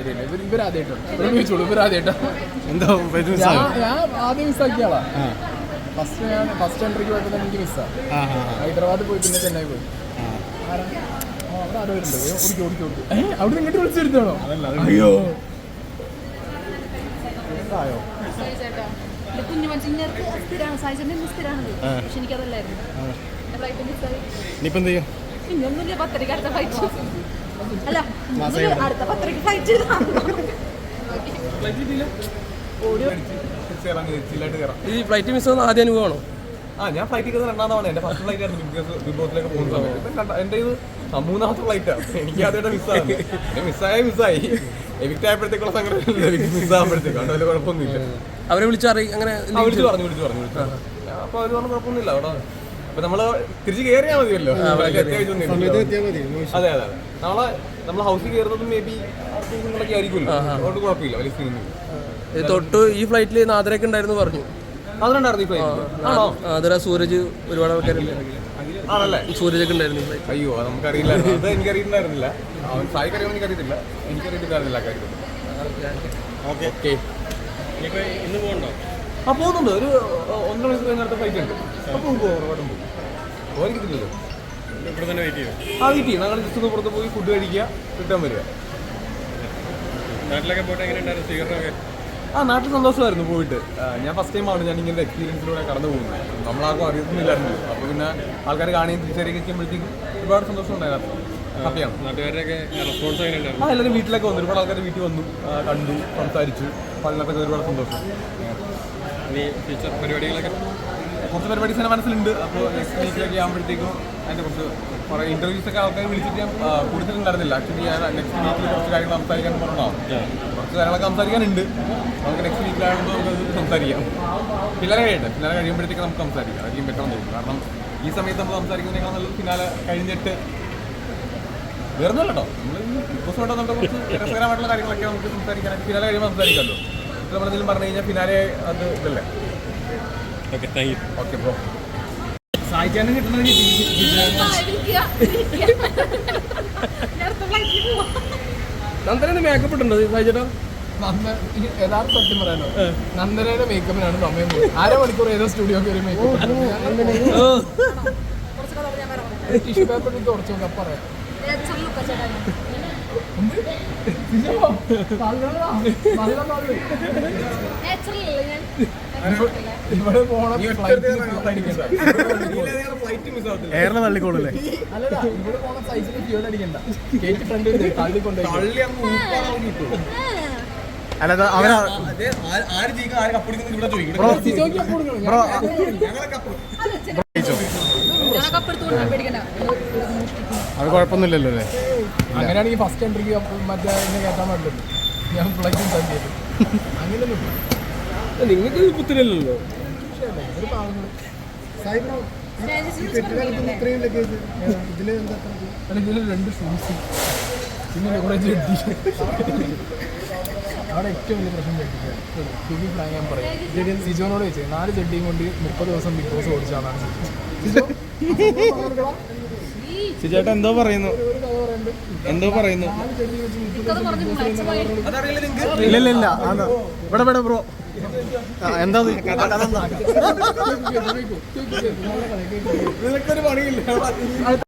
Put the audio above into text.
ശരിയല്ലേ? ഇവർ ഇവരാദ്യമായിട്ടാണ് ഇവരോട് ചോദിച്ചോളൂ ഇവരാദ്യമായിട്ടാണ് എന്തോ ഞാൻ മിസ്സായോ ഞാൻ ആദ്യം മിസ്സാക്കിയ ആളാ. ആ. ഫസ്റ്റ് ഞാൻ ഫസ്റ്റ് എൻട്രിക്ക് പോയപ്പോൾ തന്നെ എനിക്ക് മിസ്സാ ആ. ആ ഹൈദരാബാദ് പോയി പിന്നെ ചെന്നൈ പോയി. ആ. ആരാ? ആ, അവിടെ ആരോ ഏ, ഓടിക്കോ ഓടിക്കോ ഓടിക്കോ. ഏ, അവിടെ നിന്ന് ഇങ്ങോട്ട് വിളിച്ചു വരുത്താണോ? അതല്ല, അത് അയ്യോ. ആയോ? ചേട്ടാ എന്റെ കുഞ്ഞു മനുഷ്യർക്ക് സ്ഥിരമാണ് സായിച്ചേട്ടൻ ഇന്ന് സ്ഥിരമാണത് ആ. പക്ഷെ എനിക്കതല്ലായിരുന്നു. ഫ്ലൈറ്റ് മിസ്സായി ഇനിയിപ്പോൾ എന്ത് ചെയ്യും? ഇനി ഒന്നുമില്ല പത്തരക്ക് അടുത്ത ഫ്ലൈറ്റ് അല്ല അടുത്ത പത്തരക്ക് ഫ്ലൈറ്റ് ഈ ഫ്ലൈറ്റ് മിസ് ആവുന്ന ആദ്യ അനുഭവമാണോ? ആ ഞാൻ ഫ്ലൈറ്റ് കയറുന്ന രണ്ടാം തവണ. എന്റെ ഫസ്റ്റ് ഫ്ലൈറ്റ് ആയിരുന്നു. ബിഗ് വിഭവത്തിലേക്ക് പോകുന്ന സമയത്ത്. എന്റെ ഇത് മൂന്നാമത്തെ ഫ്ലൈറ്റാണ് എനിക്ക് ആദ്യമായിട്ട് മിസ്സാണ് മിസ്സായ മിസ്സായി എവിക്റ്റ് ആയപ്പോഴത്തേക്കുള്ള സംഘടന മിസ്സാകുമ്പോഴത്തേക്കും വലിയ കുഴപ്പമൊന്നുമില്ല. അവരെ വിളിച്ചറി അങ്ങനെ വിളിച്ചു പറഞ്ഞു വിളിച്ചു പറഞ്ഞു വിളിച്ചു പറഞ്ഞു. അപ്പൊ അവർ പറഞ്ഞു കുഴപ്പമൊന്നുമില്ല അവിടെ അപ്പൊ നമ്മൾ തിരിച്ചു കയറിയാ മതിയല്ലോ. അതെ അതെ അതെ. നമ്മളെ നമ്മളെ ഹൗസിൽ കയറുന്നതും മേ ബി ആയിരിക്കുമല്ലോ. അതുകൊണ്ട് കുഴപ്പമില്ല വലിയ സീനൊന്നും ഇത് തൊട്ട് ഈ ഫ്ലൈറ്റിൽ നാദരൊക്കെ ഉണ്ടായിരുന്നു പറഞ്ഞു. ഈ ഫ്ലൈറ്റ് നാദര സൂരജ് ഒരുപാട് ആൾക്കാരുണ്ട്. ആണല്ലേ? സൂരജൊക്കെ ഉണ്ടായിരുന്നു അയ്യോ നമുക്കറിയില്ല അത് എനിക്കറിയിട്ടുണ്ടായിരുന്നില്ല അവൻ സായിക്ക് അറിയാൻ എനിക്കറിയത്തില്ല എനിക്കറിയിട്ടുണ്ടായിരുന്നില്ല ആ കാര്യം ഓക്കെ. ഓക്കെ. ഇന്ന് പോകണ്ടോ? ആ പോകുന്നുണ്ട്. ഒരു ഒന്നര മണിക്കൂർ കഴിഞ്ഞ ഫ്ലൈറ്റ് ഉണ്ട്. അപ്പോൾ പോകും ഉറപ്പായിട്ടും പോകും. പോകാനിരിക്കുന്നില്ലല്ലോ ഇവിടെ തന്നെ വെയിറ്റ് ചെയ്യും. ആ വീട്ടിൽ ഞങ്ങൾ ജസ്റ്റ് ഒന്ന് പുറത്ത് പോയി ഫുഡ് കഴിക്കുക റിട്ടേൺ വരിക. നാട്ടിലൊക്കെ പോയിട്ട് സ്വീകരണമൊക്കെ? ആ നാട്ടിൽ സന്തോഷമായിരുന്നു പോയിട്ട്. ഞാൻ ഫസ്റ്റ് ടൈമാണ് ഞാൻ ഇങ്ങനത്തെ എക്സ്പീരിയൻസിലൂടെ കടന്നു പോകുന്നത്. നമ്മളാർക്കും അറിയത്തുന്നില്ലായിരുന്നു അപ്പോൾ പിന്നെ ആൾക്കാർ കാണുകയും തിരിച്ചറിയുകയും ചെയ്യുമ്പോഴത്തേക്കും ഒരുപാട് സന്തോഷം ഉണ്ടായിരുന്നു. ഹാപ്പിയാണ് ആ എല്ലാവരും വീട്ടിലൊക്കെ വന്നു. ഒരുപാട് ആൾക്കാർ വീട്ടിൽ വന്നു. കണ്ടു സംസാരിച്ചു. അപ്പോൾ അതിനകത്തൊക്കെ ഒരുപാട് സന്തോഷം. ഫ്യൂച്ചർ പരിപാടികളൊക്കെ. കുറച്ച് പരിപാടീസ് എന്റെ മനസ്സിലുണ്ട്. അപ്പോൾ നെക്സ്റ്റ് വീക്കിലൊക്കെ ആകുമ്പോഴത്തേക്കും അതിന്റെ കുറച്ച് കുറേ ഇന്റർവ്യൂസ് ഒക്കെ ആൾക്കാർ വിളിച്ചിട്ട് ഞാൻ കൊടുത്തിട്ടുണ്ടായിരുന്നില്ല ആക്ച്വലി ഞാൻ നെക്സ്റ്റ് വീക്കിൽ കുറച്ച് കാര്യങ്ങൾ സംസാരിക്കാൻ പറഞ്ഞാൽ കുറച്ച് കാര്യങ്ങളൊക്കെ സംസാരിക്കാനുണ്ട്. നമുക്ക് നെക്സ്റ്റ് വീക്കിലാകുമ്പോൾ നമുക്ക് സംസാരിക്കാം. പിള്ളേരെ കഴിയട്ടെ. പിള്ളേരെ കഴിയുമ്പോഴത്തേക്ക് നമുക്ക് സംസാരിക്കാം. അധികം ബെറ്റർ തോന്നും കാരണം ഈ സമയത്ത് നമ്മൾ സംസാരിക്കുന്നതിനേക്കാൾ നല്ലത് പിന്നാലെ കഴിഞ്ഞിട്ട് വേറൊന്നുമല്ലോ നമ്മൾ ബിഗ് ബോസ് വേണ്ട കുറച്ച് രസകരമായിട്ടുള്ള കാര്യങ്ങളൊക്കെ നമുക്ക് സംസാരിക്കാൻ പിന്നാലെ കഴിയുമ്പോൾ സംസാരിക്കാമല്ലോ. നമ്മളെന്തെങ്കിലും പറഞ്ഞു കഴിഞ്ഞാൽ പിന്നാലെ അത് ഇതല്ലേ? Okay thank you okay bro സായിക്കാനും കിട്ടുന്നത് അടുത്ത ഫ്ലൈറ്റിൽ പോവാം. നന്ദന മേക്കപ്പ് ഇട്ടുണ്ടോ സായിച്ചേട്ടാ. യഥാർത്ഥ സത്യം പറയാനോ? നന്ദനയുടെ മേക്കപ്പിനാണ് സമയം അര മണിക്കൂർ ഏതോ സ്റ്റുഡിയോ കയറി മേക്കപ്പ് കുറച്ച് കഥ ഞാൻ പറയാം. ടിഷ്യൂ പേപ്പർ എടുത്ത് കുറച്ച് നോക്കാം പറയാം. ഇവിടെ പോണ എയറിൽ തള്ളിക്കോളൂല്ലേ? ഇവിടെ പോണ സൈസിന് ഫ്യൂൽ അടിക്കണ്ട കേറ്റി ഫ്രണ്ട് തള്ളിക്കൊണ്ടേ തള്ളി അങ്ങ് ഊപ്പാടാൻ കിട്ടും അല്ല ആ- ആര് ജയിക്കും ആര് കപ്പടിക്കുന്നത് ഇവിടെ ചോദിക്കും ബ്രോ ഞങ്ങളെ കപ്പ് ഞാൻ കപ്പെടുത്തുകൊണ്ട് പേടിക്കണ്ട. അത് കുഴപ്പമൊന്നുമില്ലല്ലോ അല്ലേ? അങ്ങനെയാണെങ്കിൽ ഫസ്റ്റ് എൻട്രിക്ക് മറ്റേ കയറ്റാൻ പാടില്ലല്ലോ ഞാൻ അങ്ങനെയൊന്നും നിങ്ങൾക്ക് കുത്തില്ലല്ലോ ഒരു പാവങ്ങൾ. അല്ല ഇതിൽ രണ്ട് ഷൂസ് പിന്നെ കുറെ ജഡ്ഡി അവിടെ ഏറ്റവും വലിയ പ്രശ്നം ജഡ്ഡിക്ക് പ്ലാൻ ഞാൻ പറയാം. സിജോനോട് ചോദിച്ചത് നാല് ജഡ്ഡിയും കൊണ്ട് മുപ്പത് ദിവസം ബിഗ് ബോസ് ഓടിച്ചാണ് സിജോ? ചേട്ടാ എന്തോ പറയുന്നു. എന്തോ പറയുന്നു. ഇല്ല ഇല്ല ഇല്ല ഇവിടെ ഇവിടെ ബ്രോ. എന്താ നിനക്കൊരു പണിയില്ല.